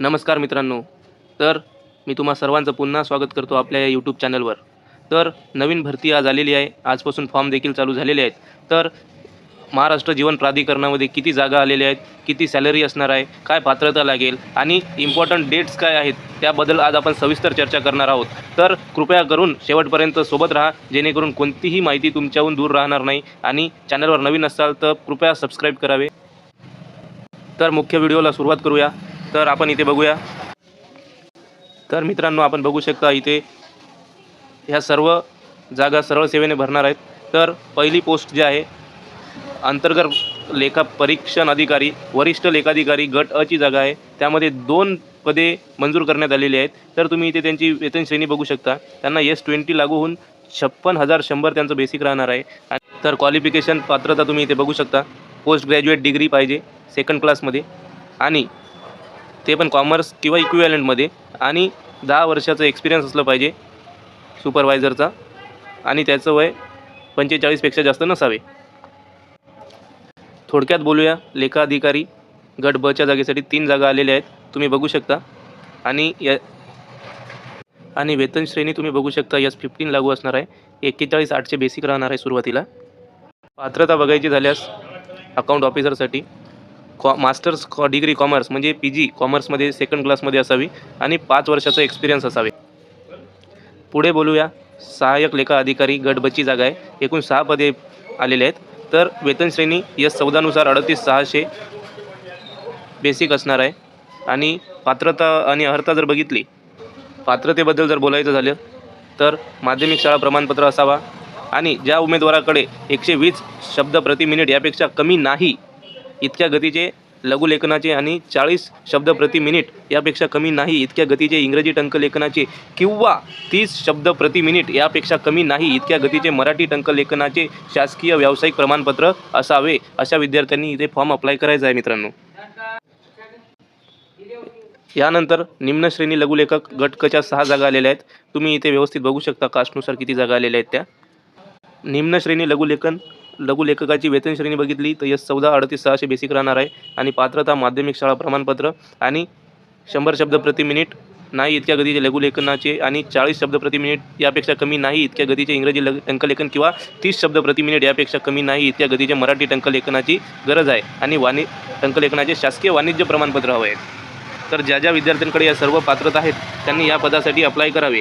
नमस्कार मित्रांनो. तर मी तुम्हा सर्वांचं पुन्हा स्वागत करतो आपल्या या यूट्यूब चॅनलवर तर नवीन भरती आज आलेली आहे. आजपासून फॉर्म देखील चालू झालेले आहेत. तर महाराष्ट्र जीवन प्राधिकरणामध्ये किती जागा आलेल्या आहेत? किती सॅलरी असणार आहे? काय पात्रता लागेल? आणि इम्पॉर्टंट डेट्स काय आहेत? त्याबद्दल आज आपण सविस्तर चर्चा करणार आहोत. तर कृपया करून शेवटपर्यंत सोबत राहा. जेणेकरून कोणतीही माहिती तुमच्याहून दूर राहणार नाही आणि चॅनलवर नवीन असाल तर कृपया सबस्क्राईब करावे. तर मुख्य व्हिडिओला सुरुवात करूया. तर आपण इथे बघूया. तर मित्रांनो आपण बघू शकता इथे ह्या सर्व जागा सरळ सेवेने भरणार आहेत. तर पहिली पोस्ट जी आहे अंतर्गत लेखा परीक्षण अधिकारी वरिष्ठ लेखाधिकारी गट अ ची जागा आहे. त्यामध्ये दोन पदे मंजूर करण्यात आलेली आहेत. तर तुम्ही इथे त्यांची वेतन श्रेणी बघू शकता. त्यांना एस ट्वेंटी लागू होऊन छप्पन हजार शंभर त्यांचं बेसिक राहणार आहे. तर क्वालिफिकेशन पात्रता तुम्ही इथे बघू शकता. पोस्ट ग्रॅज्युएट डिग्री पाहिजे सेकंड क्लासमध्ये आणि ते पण कॉमर्स किंवा इक्विवॅलंटमध्ये आणि दहा वर्षाचं एक्सपिरियन्स असलं पाहिजे सुपरवायझरचा आणि त्याचं वय पंचेचाळीसपेक्षा जास्त नसावे. थोडक्यात बोलूया लेखाधिकारी गट बच्या जागेसाठी तीन जागा आलेल्या आहेत. तुम्ही बघू शकता. आणि या आणि वेतन श्रेणी तुम्ही बघू शकता. यस फिफ्टीन लागू असणार आहे. एक्केचाळीस आठशे बेसिक राहणार आहे सुरुवातीला. पात्रता बघायची झाल्यास अकाउंट ऑफिसरसाठी कॉ मास्टर्स कॉ डिग्री कॉमर्स म्हणजे पी जी कॉमर्समध्ये सेकंड क्लासमध्ये असावी आणि पाच वर्षाचा एक्सपिरियन्स असावे. पुढे बोलूया. सहाय्यक लेखा अधिकारी गटबची जागा आहे. एकूण सहा पदे आलेले आहेत. तर वेतन श्रेणी यस चौदानुसार अडतीस सहाशे बेसिक असणार आहे. आणि पात्रता आणि अर्हता जर बघितली पात्रतेबद्दल जर बोलायचं झालं तर माध्यमिक शाळा प्रमाणपत्र असावा. आणि ज्या उमेदवाराकडे एकशे वीस शब्द प्रति मिनिट यापेक्षा कमी नाही इतक्या गतीचे लघुलेखनाचे आणि चाळीस शब्द प्रति मिनिट यापेक्षा कमी नाही. इतक्या गतीचे इंग्रजी टंकलेखनाचे किंवा तीस शब्द प्रति मिनिट यापेक्षा कमी नाही. इतक्या गतीचे मराठी टंकलेखनाचे शासकीय व्यावसायिक प्रमाणपत्र असावे अशा विद्यार्थ्यांनी इथे फॉर्म अप्लाय करायचा आहे मित्रांनो. यानंतर निम्नश्रेणी लघुलेखक गटकच्या सहा जागा आलेल्या आहेत. तुम्ही इथे व्यवस्थित बघू शकता कास्टनुसार किती जागा आलेल्या आहेत त्या. निम्नश्रेणी लघुलेखन लघुलेखकाची वेतन श्रेणी बघितली तर यस चौदा अडतीस सहाशे बेसिक राहणार आहे. आणि पात्रता माध्यमिक शाळा प्रमाणपत्र आणि शंभर शब्द प्रति मिनिट नाही इतक्या गतीचे लघुलेखनाचे आणि चाळीस शब्द प्रति मिनिट यापेक्षा कमी नाही इतक्या गतीचे इंग्रजी ल टंकलेखन किंवा तीस शब्द प्रति मिनिट यापेक्षा कमी नाही इतक्या गतीचे मराठी टंकलेखनाची गरज आहे. आणि वाणि टंकलेखनाचे शासकीय वाणिज्य प्रमाणपत्र हवे आहेत तर ज्या ज्या विद्यार्थ्यांकडे या सर्व पात्रता आहेत त्यांनी या पदासाठी अप्लाय करावे.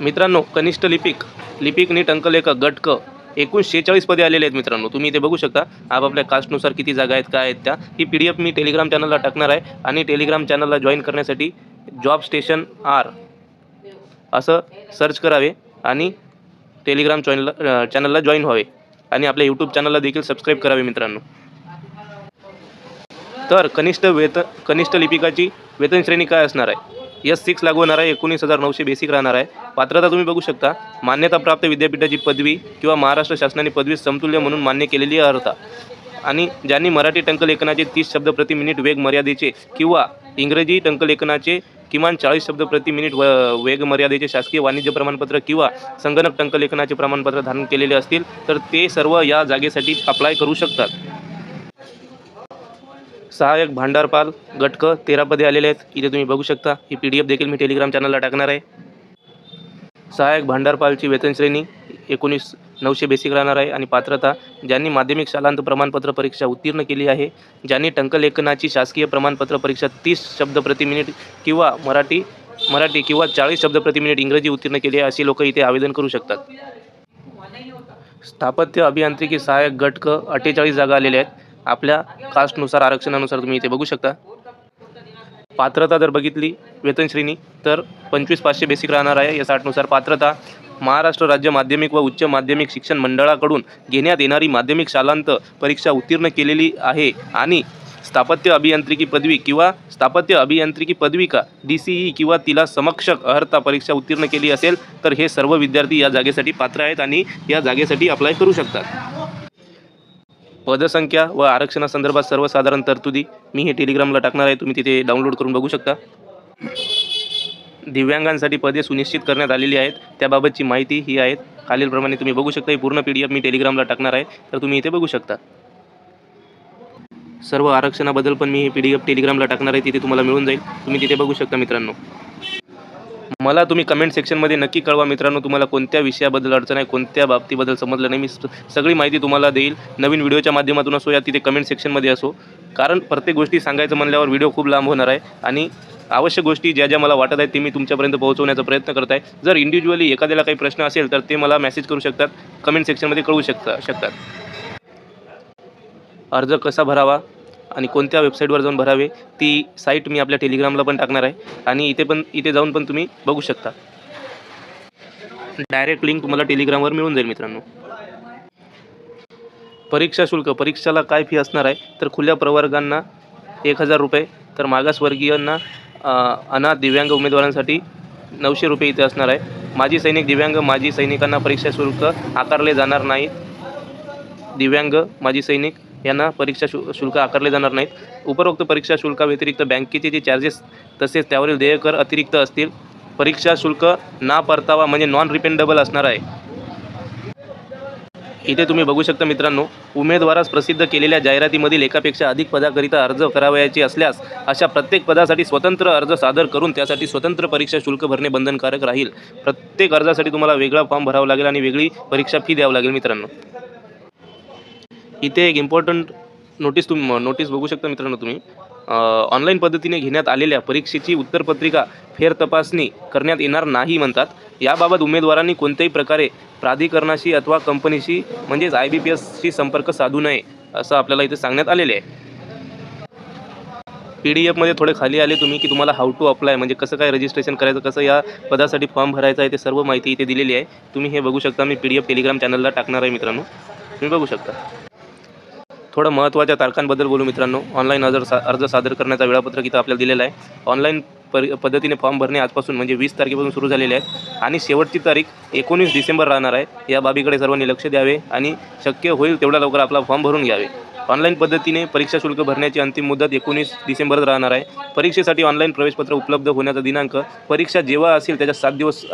मित्रांनो कनिष्ठ लिपिक लिपिक नीट टंकलेखक गटक एकूण शेहेचाळीस पदे आलेले आहेत मित्रांनो. तुम्ही इथे बघू शकता आपापल्या कास्टनुसार किती जागा आहेत काय आहेत त्या. ही पी डी एफ मी टेलिग्राम चॅनलला टाकणार आहे आणि टेलिग्राम चॅनलला जॉईन करण्यासाठी जॉब स्टेशन आर असं सर्च करावे आणि टेलिग्राम जॉईनला चॅनलला जॉईन व्हावे आणि आपल्या यूट्यूब चॅनलला देखील सबस्क्राईब करावे मित्रांनो. तर कनिष्ठ वेतन कनिष्ठ लिपिकाची वेतन श्रेणी काय असणार आहे? एस सिक्स लागू होणार आहे एकोणीस हजार नऊशे बेसिक राहणार आहे. पात्रता तुम्ही बघू शकता. मान्यताप्राप्त विद्यापीठाची पदवी किंवा महाराष्ट्र शासनाने पदवी समतुल्य म्हणून मान्य केलेली अर्हता. आणि ज्यांनी मराठी टंकलेखनाचे तीस शब्द प्रति मिनिट वेग मर्यादेचे किंवा इंग्रजी टंकलेखनाचे किमान चाळीस शब्द प्रति मिनिट व वेग मर्यादेचे शासकीय वाणिज्य प्रमाणपत्र किंवा संगणक टंकलेखनाचे प्रमाणपत्र धारण केलेले असतील तर ते सर्व या जागेसाठी अप्लाय करू शकतात. सहाय्यक भांडारपाल गटक तेरापदे आलेले आहेत. इथे तुम्ही बघू शकता ही पी डी एफ देखील मी टेलिग्राम चॅनलला टाकणार आहे. सहाय्यक भांडारपालची वेतन श्रेणी एकोणीस नऊशे बेसिक राहणार आहे. आणि पात्रता ज्यांनी माध्यमिक शालांत प्रमाणपत्र परीक्षा उत्तीर्ण केली आहे ज्यांनी टंकलेखनाची शासकीय प्रमाणपत्र परीक्षा तीस शब्द प्रति मिनिट किंवा मराठी मराठी किंवा चाळीस शब्द प्रति मिनिट इंग्रजी उत्तीर्ण केली आहे अशी लोक इथे आवेदन करू शकतात. स्थापत्य अभियांत्रिकी सहाय्यक गटक अठ्ठेचाळीस जागा आलेल्या आहेत. आपल्या कास्टनुसार आरक्षणानुसार तुम्ही इथे बघू शकता. पात्रता जर बघितली वेतन श्रेणी तर पंचवीस पाचशे बेसिक राहणार आहे. या साठनुसार पात्रता महाराष्ट्र राज्य माध्यमिक व उच्च माध्यमिक शिक्षण मंडळाकडून घेण्यात येणारी माध्यमिक शालांत परीक्षा उत्तीर्ण केलेली आहे. आणि स्थापत्य अभियांत्रिकी पदवी किंवा स्थापत्य अभियांत्रिकी पदविका डी सी ई किंवा तिला समक्षक अर्हता परीक्षा उत्तीर्ण केली असेल तर हे सर्व विद्यार्थी या जागेसाठी पात्र आहेत आणि या जागेसाठी अप्लाय करू शकतात. पदसंख्या व आरक्षणासंदर्भात सर्वसाधारण तरतुदी मी हे टेलिग्रामला टाकणार आहे. तुम्ही तिथे डाउनलोड करून बघू शकता. दिव्यांगांसाठी पदे सुनिश्चित करण्यात आलेली आहेत. त्याबाबतची माहिती ही आहेत. खालीलप्रमाणे तुम्ही बघू शकता ही पूर्ण पी डी एफ मी टेलिग्रामला टाकणार आहे. तर तुम्ही इथे बघू शकता. सर्व आरक्षणाबद्दल पण मी हे पी डी एफ टेलिग्रामला टाकणार आहे. तिथे तुम्हाला मिळून जाईल. तुम्ही तिथे बघू शकता मित्रांनो. मला तुम्ही कमेंट सेक्शनमध्ये नक्की कळवा मित्रांनो तुम्हाला कोणत्या विषयाबद्दल अडचण आहे कोणत्या बाबतीबद्दल समजलं नाही मी सगळी माहिती तुम्हाला देईल. नवीन व्हिडिओच्या माध्यमातून असो या तिथे कमेंट सेक्शनमध्ये असो. कारण प्रत्येक गोष्टी सांगायचं म्हणल्यावर व्हिडिओ खूप लांब होणार आहे आणि आवश्यक गोष्टी ज्या ज्या मला वाटत आहेत ते मी तुमच्यापर्यंत पोहोचवण्याचा प्रयत्न करत आहे. जर इंडिव्हिज्युअली एखाद्याला काही प्रश्न असेल तर ते मला मेसेज करू शकतात. कमेंट सेक्शनमध्ये कळवू शकता शकतात. अर्ज कसा भरावा? आणि कोणत्या वेबसाईटवर जाऊन भरावे ती साईट मी आपल्या टेलिग्रामला पण टाकणार आहे. आणि इथे पण इथे जाऊन पण तुम्ही बघू शकता. डायरेक्ट लिंक तुम्हाला टेलिग्रामवर मिळून जाईल मित्रांनो. परीक्षा शुल्क परीक्षाला काय फी असणार आहे तर खुल्या प्रवर्गांना एक हजार रुपये तर मागासवर्गीयांना अनाथ दिव्यांग उमेदवारांसाठी नऊशे रुपये इथे असणार आहे. माजी सैनिक दिव्यांग माजी सैनिकांना परीक्षा शुल्क आकारले जाणार नाहीत. दिव्यांग माजी सैनिक यांना परीक्षा शु शुल्क आकारले जाणार नाहीत. उपरोक्त परीक्षा शुल्काव्यतिरिक्त बँकेचे जे चार्जेस तसेच त्यावरील देयकर अतिरिक्त असतील परीक्षा शुल्क ना परतावा म्हणजे नॉन रिपेंडेबल असणार आहे. इथे तुम्ही बघू शकता मित्रांनो उमेदवारास प्रसिद्ध केलेल्या जाहिरातीमधील एकापेक्षा अधिक पदाकरिता अर्ज करावयाचे असल्यास अशा प्रत्येक पदासाठी स्वतंत्र अर्ज सादर करून त्यासाठी स्वतंत्र परीक्षा शुल्क भरणे बंधनकारक राहील. प्रत्येक अर्जासाठी तुम्हाला वेगळा फॉर्म भरावा लागेल आणि वेगळी परीक्षा फी द्यावी लागेल मित्रांनो. इथे एक इम्पॉर्टंट नोटीस तुम्ही नोटीस बघू शकता मित्रांनो तुम्ही. ऑनलाईन पद्धतीने घेण्यात आलेल्या परीक्षेची उत्तरपत्रिका फेरतपासणी करण्यात येणार नाही म्हणतात. याबाबत उमेदवारांनी कोणत्याही प्रकारे प्राधिकरणाशी अथवा कंपनीशी म्हणजेच आय बी पी एसशी संपर्क साधू नये असं आपल्याला इथे सांगण्यात आलेले आहे. पी डी एफमध्ये थोडे खाली आले तुम्ही की तुम्हाला हाऊ टू अप्लाय म्हणजे कसं काय रजिस्ट्रेशन करायचं कसं या पदासाठी फॉर्म भरायचा आहे ते सर्व माहिती इथे दिलेली आहे. तुम्ही हे बघू शकता मी पी डी एफ टेलिग्राम चॅनलला टाकणार आहे मित्रांनो. तुम्ही बघू शकता. थोडं महत्त्वाच्या तारखांबद्दल बोलू मित्रांनो. ऑनलाईन अर्ज सा अर्ज सादर करण्याचा वेळापत्रक इथं आपल्याला दिलेला आहे. ऑनलाईन पर पद्धतीने फॉर्म भरणे आजपासून म्हणजे वीस तारखेपासून सुरू झालेले आहेत. आणि शेवटची तारीख एकोणीस डिसेंबर राहणार आहे. या बाबीकडे सर्वांनी लक्ष द्यावे आणि शक्य होईल तेवढ्या लवकर आपला फॉर्म भरून घ्यावे. ऑनलाईन पद्धतीने परीक्षा शुल्क भरण्याची अंतिम मुदत एकोणीस डिसेंबरच राहणार आहे. परीक्षेसाठी ऑनलाईन प्रवेशपत्र उपलब्ध होण्याचा दिनांक परीक्षा जेव्हा असेल त्याच्या सात दिवस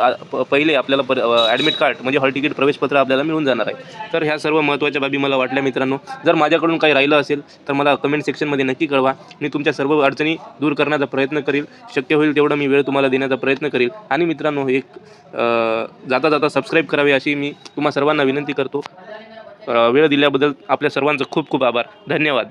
पहिले आपल्याला पर ॲडमिट कार्ड म्हणजे हॉल तिकीट प्रवेशपत्र आपल्याला मिळून जाणार आहे. तर ह्या सर्व महत्त्वाच्या बाबी मला वाटल्या मित्रांनो. जर माझ्याकडून काही राहिलं असेल तर मला कमेंट सेक्शनमध्ये नक्की कळवा. मी तुमच्या सर्व अडचणी दूर करण्याचा प्रयत्न करील. शक्य होईल तेवढं मी वेळ तुम्हाला देण्याचा प्रयत्न करील. आणि मित्रांनो एक जाता जाता सबस्क्राईब करावे अशी मी तुम्हा सर्वांना विनंती करतो. वेळ दिल्याबद्दल आपल्या सर्वांचं खूप खूप आभार. धन्यवाद.